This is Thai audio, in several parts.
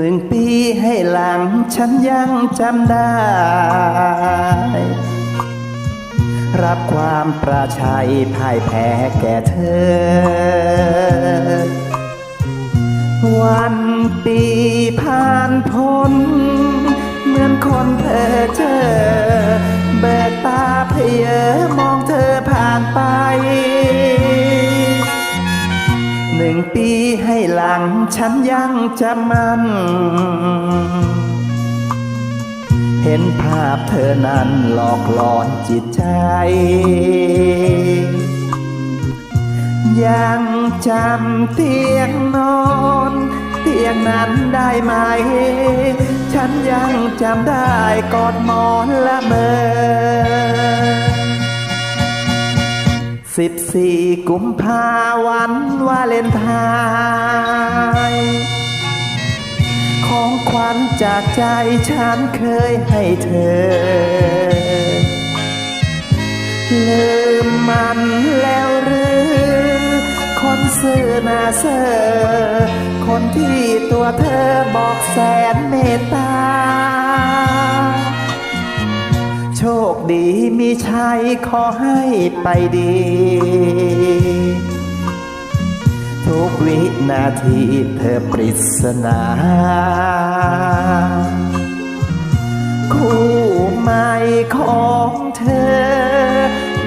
หนึ่งฉันยังจำได้ รับความประชัยพ่ายแพ้แก่เธอ วันปีผ่านพ้น เหมือนคนเธอเจอ เบิกตาเพยอมอง ลังฉันยังจำมัน เห็นภาพเธอนั้นหลอกหลอนจิตใจ ยังจำเตียงนอน เตียงนั้นได้ไหม ฉันยังจำได้กอดหมอนละเมอ สิบสี่กุมภาวันวาเลนไทน์ของขวัญจากใจฉันเคยให้เธอ ลืมมันแล้วหรือคนซื่อหนาเซอคนที่ตัวเธอบอกแสน คดีมีชัยขอให้ไปดี ทุกวินาทีเธอปริศนาคู่ใหม่ของเธอ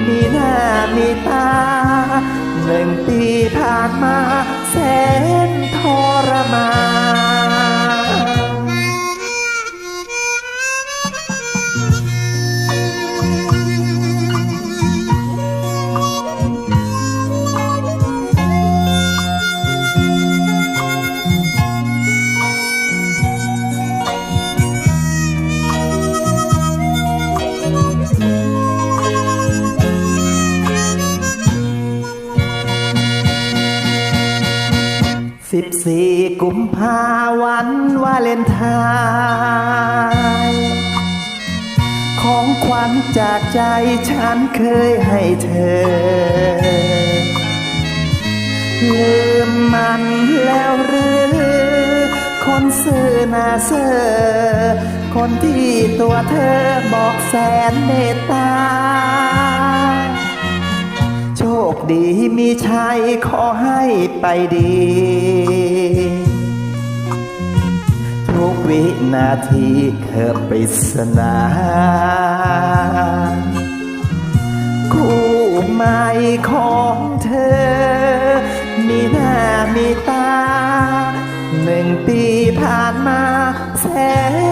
มีหน้ามีตา หนึ่งปีผ่านมาแสนทรมาน สิบสี่กุมภาวันวาเลนไทน์ของขวัญจากใจฉันเคยให้เธอ ลืมมันแล้วหรือคนซื่อนาเซอคนที่ตัวเธอบอกแสนเมตตา คดีมีชัยขอให้ไปดี ทุกวินาทีเธอปริศนาคู่ใหม่ของเธอ มีหน้ามีตา หนึ่งปีผ่านมาแสน